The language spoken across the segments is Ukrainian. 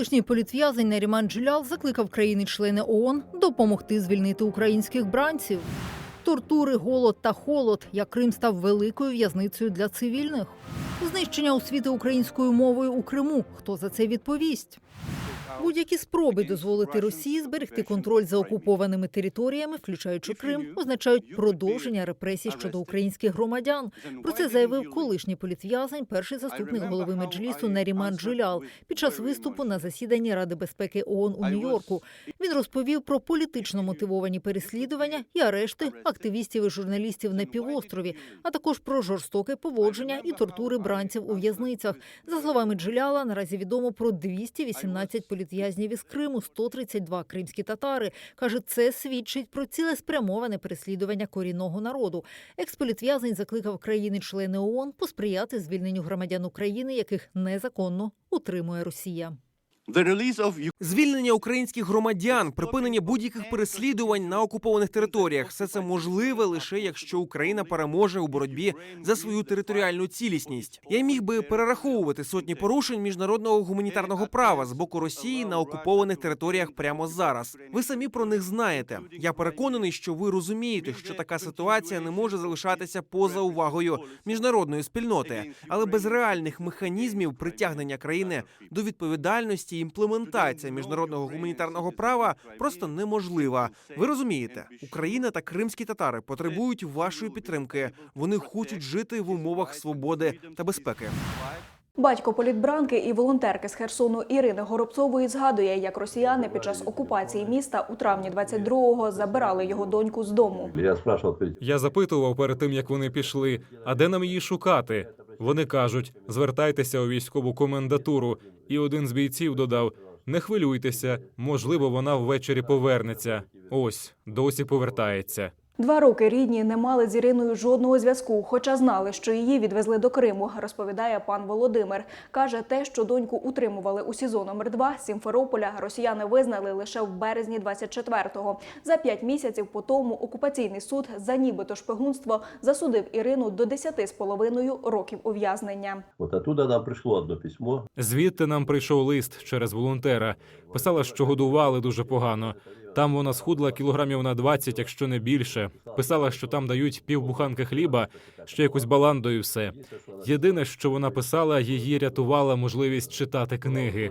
Колишній політв'язень Наріман Джилял закликав країни-члени ООН допомогти звільнити українських бранців. Тортури, голод та холод, як Крим став великою в'язницею для цивільних. Знищення освіти українською мовою у Криму. Хто за це відповість? Будь-які спроби дозволити Росії зберегти контроль за окупованими територіями, включаючи Крим, означають продовження репресій щодо українських громадян. Про це заявив колишній політв'язень, перший заступник голови меджлісу Наріман Джилял під час виступу на засіданні Ради безпеки ООН у Нью-Йорку. Він розповів про політично мотивовані переслідування і арешти активістів і журналістів на півострові, а також про жорстоке поводження і тортури бранців у в'язницях. За словами Джиляла, наразі відомо про 218 політв'язнів із Криму, 132 кримські татари. Каже, це свідчить про цілеспрямоване переслідування корінного народу. Експолітв'язень закликав країни-члени ООН посприяти звільненню громадян України, яких незаконно утримує Росія. Звільнення українських громадян, припинення будь-яких переслідувань на окупованих територіях все це можливе лише якщо Україна переможе у боротьбі за свою територіальну цілісність. Я міг би перераховувати сотні порушень міжнародного гуманітарного права з боку Росії на окупованих територіях прямо зараз. Ви самі про них знаєте. Я переконаний, що ви розумієте, що така ситуація не може залишатися поза увагою міжнародної спільноти, але без реальних механізмів притягнення країни до відповідальності і імплементація міжнародного гуманітарного права просто неможлива. Ви розумієте, Україна та кримські татари потребують вашої підтримки. Вони хочуть жити в умовах свободи та безпеки. Батько політбранки і волонтерки з Херсону Ірини Горобцової згадує, як росіяни під час окупації міста у травні 22-го забирали його доньку з дому. Я спрашивал, Я запитував перед тим, як вони пішли, а де нам її шукати? Вони кажуть: звертайтеся у військову комендатуру. І один з бійців додав: не хвилюйтеся, можливо, вона ввечері повернеться. Ось досі повертається. Два роки рідні не мали з Іриною жодного зв'язку, хоча знали, що її відвезли до Криму, розповідає пан Володимир. Каже, те, що доньку утримували у СІЗО номер 2 Сімферополя, росіяни визнали лише в березні 24-го. За п'ять місяців по тому окупаційний суд за нібито шпигунство засудив Ірину до 10 з половиною років ув'язнення. вот оттуда нам пришло одно письмо. Звідти нам прийшов лист через волонтера. Писала, що годували дуже погано. Там вона схудла кілограмів на 20, якщо не більше. Писала, що там дають півбуханки хліба, ще якусь баланду і все. Єдине, що вона писала, її рятувала можливість читати книги.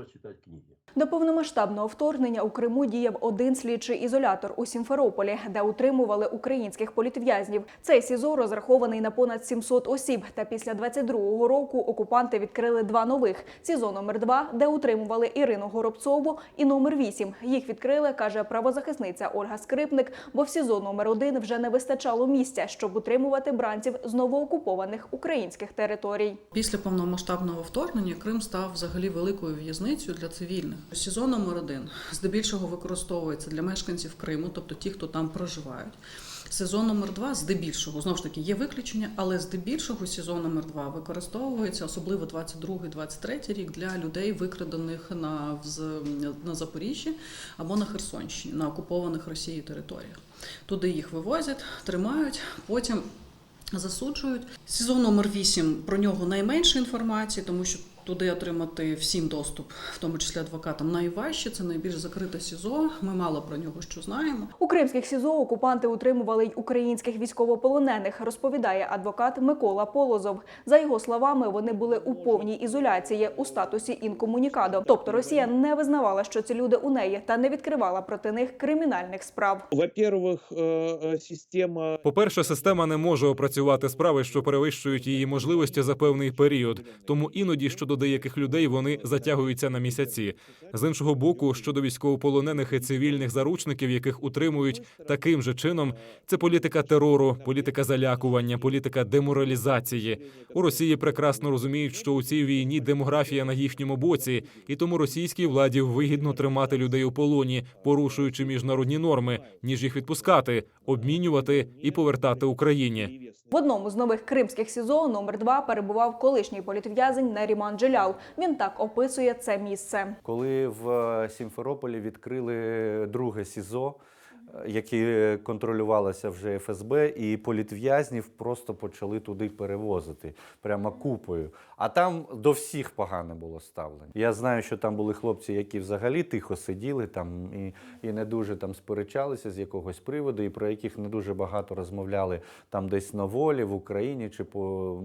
До повномасштабного вторгнення у Криму діяв один слідчий ізолятор у Сімферополі, де утримували українських політв'язнів. Цей СІЗО розрахований на понад 700 осіб. Та після 22-го року окупанти відкрили два нових: СІЗО номер 2 де утримували Ірину Горобцову, і номер 8 Їх відкрили, каже правозахисниця Ольга Скрипник. Бо в СІЗО номер 1 вже не вистачало місця, щоб утримувати бранців з новоокупованих українських територій. Після повномасштабного вторгнення Крим став взагалі великою в'язницею для цивільних. СІЗО номер один здебільшого використовується для мешканців Криму, тобто ті, хто там проживають. СІЗО номер 2 здебільшого знову ж таки є виключення, але здебільшого СІЗО номер 2 використовується особливо 22-23 рік для людей, викрадених на на Запоріжжі або на Херсонщині, на окупованих Росією територіях. Туди їх вивозять, тримають, потім засуджують. СІЗО номер 8 про нього найменше інформації, тому що туди отримати всім доступ, в тому числі адвокатам, найважче. Це найбільш закрите СІЗО. Ми мало про нього що знаємо. У кримських СІЗО окупанти утримували й українських військовополонених, розповідає адвокат Микола Полозов. За його словами, вони були у повній ізоляції у статусі інкомунікадо. Тобто Росія не визнавала, що ці люди у неї, та не відкривала проти них кримінальних справ. Во-первых, э, э, система По-перше, система не може опрацювати справи, що перевищують її можливості за певний період. Тому іноді щодо деяких людей вони затягуються на місяці. З іншого боку, щодо військовополонених і цивільних заручників, яких утримують таким же чином, це політика терору, політика залякування, політика деморалізації. У Росії прекрасно розуміють, що у цій війні демографія на їхньому боці, і тому російській владі вигідно тримати людей у полоні, порушуючи міжнародні норми, ніж їх відпускати, обмінювати і повертати Україні. В одному з нових кримських СІЗО номер 2 перебував колишній політв'язень Наріман Джелял. Він так описує це місце. Коли в е, Сімферополі відкрили друге СІЗО, які контролювалися вже ФСБ, і політв'язнів просто почали туди перевозити прямо купою. А там до всіх погане було ставлення. Я знаю, що там були хлопці, які взагалі тихо сиділи там і, і не дуже там сперечалися з якогось приводу, і про яких не дуже багато розмовляли там десь на волі в Україні чи по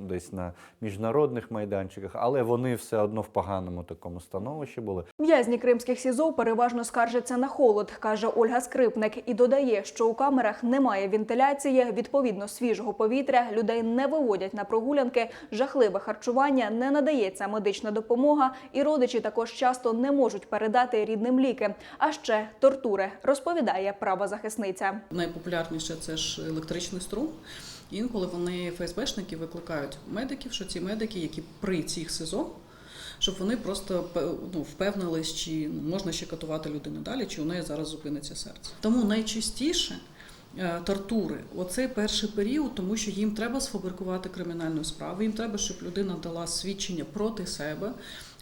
десь на міжнародних майданчиках, але вони все одно в поганому такому становищі були. В'язні кримських СІЗО переважно скаржаться на холод, каже Ольга Скрипник, і додає, що у камерах немає вентиляції, відповідно свіжого повітря, людей не виводять на прогулянки, жахливе харчування, не надається медична допомога, і родичі також часто не можуть передати рідним ліки. А ще тортури, розповідає правозахисниця. Найпопулярніше це ж електричний струм. Інколи вони ФСБшники викликають медиків, що ці медики, які при цих СИЗО, щоб вони просто ну, впевнились, чи можна ще катувати людину далі, чи у неї зараз зупиниться серце. Тому найчастіше е, тортури оцей перший період, тому що їм треба сфабрикувати кримінальну справу, їм треба, щоб людина дала свідчення проти себе.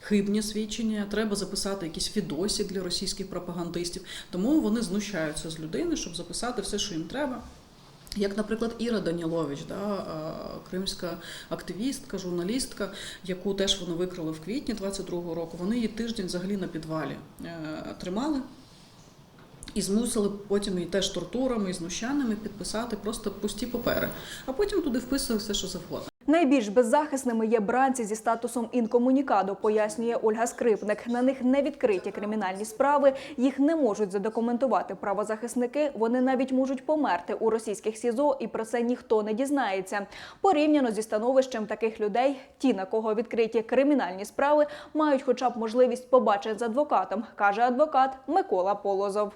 Хибні свідчення, треба записати якісь фідосі для російських пропагандистів. Тому вони знущаються з людини, щоб записати все, що їм треба. Як, наприклад, Іра Данілович, да, кримська активістка, журналістка, яку теж вони викрили в квітні 22-го року. Вони її тиждень взагалі на підвалі е, тримали і змусили потім її теж тортурами і знущаннями підписати просто пусті папери, а потім туди вписували все, що завгодно. Найбільш беззахисними є бранці зі статусом інкомунікадо, пояснює Ольга Скрипник. На них не відкриті кримінальні справи, їх не можуть задокументувати правозахисники. Вони навіть можуть померти у російських СІЗО, і про це ніхто не дізнається. Порівняно зі становищем таких людей, ті, на кого відкриті кримінальні справи, мають хоча б можливість побачити з адвокатом, каже адвокат Микола Полозов.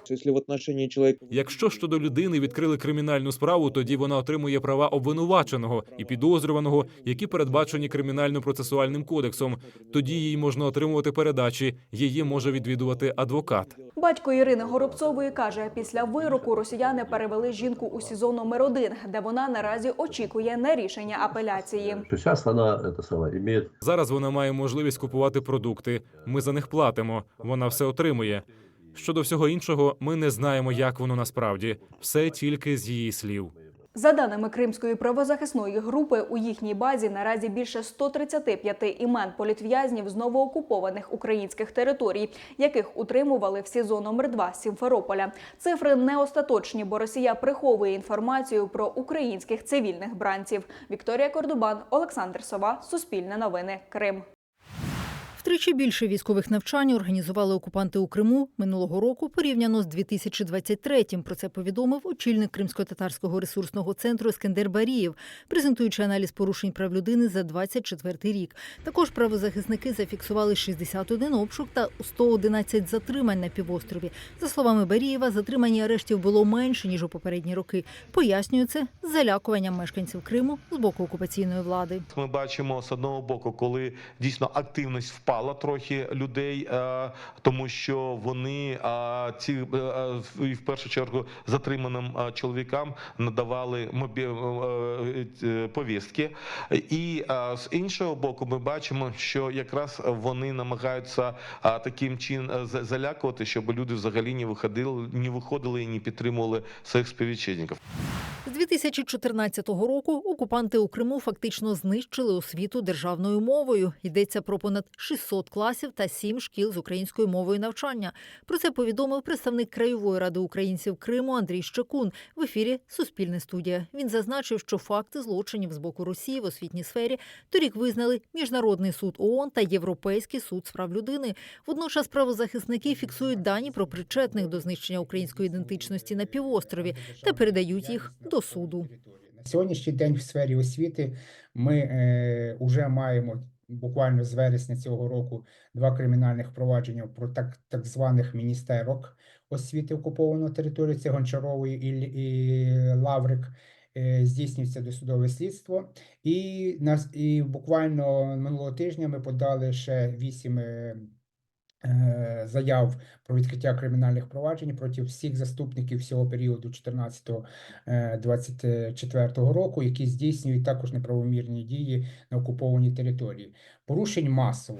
Человека... Якщо щодо людини відкрили кримінальну справу, тоді вона отримує права обвинуваченого і підозрюваного, які передбачені кримінально-процесуальним кодексом. Тоді їй можна отримувати передачі. Її може відвідувати адвокат. Батько Ірини Горобцової каже, після вироку росіяни перевели жінку у СІЗО номер 1 де вона наразі очікує на рішення апеляції. Что сейчас она, это самое, Зараз вона має можливість купувати продукти. Ми за них платимо. Вона все отримує. Щодо всього іншого, ми не знаємо, як воно насправді. Все тільки з її слів. За даними Кримської правозахисної групи, у їхній базі наразі більше 135 імен політв'язнів з новоокупованих українських територій, яких утримували в СІЗО номер 2 Сімферополя. Цифри не остаточні, бо Росія приховує інформацію про українських цивільних бранців. Вікторія Кордубан, Олександр Сова, Суспільне новини, Крим. Втричі більше військових навчань організували окупанти у Криму минулого року порівняно з 2023-м. Про це повідомив очільник Кримсько-татарського ресурсного центру Ескендер Барієв, презентуючи аналіз порушень прав людини за 24 рік. Також правозахисники зафіксували 61 обшук та 111 затримань на півострові. За словами Барієва, затримань і арештів було менше ніж у попередні роки. Пояснює це залякуванням мешканців Криму з боку окупаційної влади. Ми бачимо з одного боку, коли дійсно активність впала трохи людей, е, тому що вони е, ці е, в першу чергу затриманим чоловікам надавали мобі... повістки. І з іншого боку, ми бачимо, що якраз вони намагаються таким чином залякувати, щоб люди взагалі не виходили, не виходили і не підтримували своїх співвітчизників. З 2014 року окупанти у Криму фактично знищили освіту державною мовою. Йдеться про понад 600 класів та 7 шкіл з українською мовою навчання. Про це повідомив представник краєвої ради українців Криму Андрій Щекун в ефірі Суспільне студія. Він зазначив, що факти злочинів з боку Росії в освітній сфері торік визнали Міжнародний суд ООН та Європейський суд з прав людини. Водночас правозахисники фіксують дані про причетних до знищення української ідентичності на півострові та передають їх до суду. На сьогоднішній день в сфері освіти ми е, вже маємо буквально з вересня цього року два кримінальних провадження про так, так званих міністерок освіти окупованої території, це Гончарової і, і Лаврик. Е, Здійснюється досудове слідство, і нас і буквально минулого тижня ми подали ще вісім е, е, заяв про відкриття кримінальних проваджень проти всіх заступників всього періоду 14-24 року, які здійснюють також неправомірні дії на окупованій території. Порушень масово.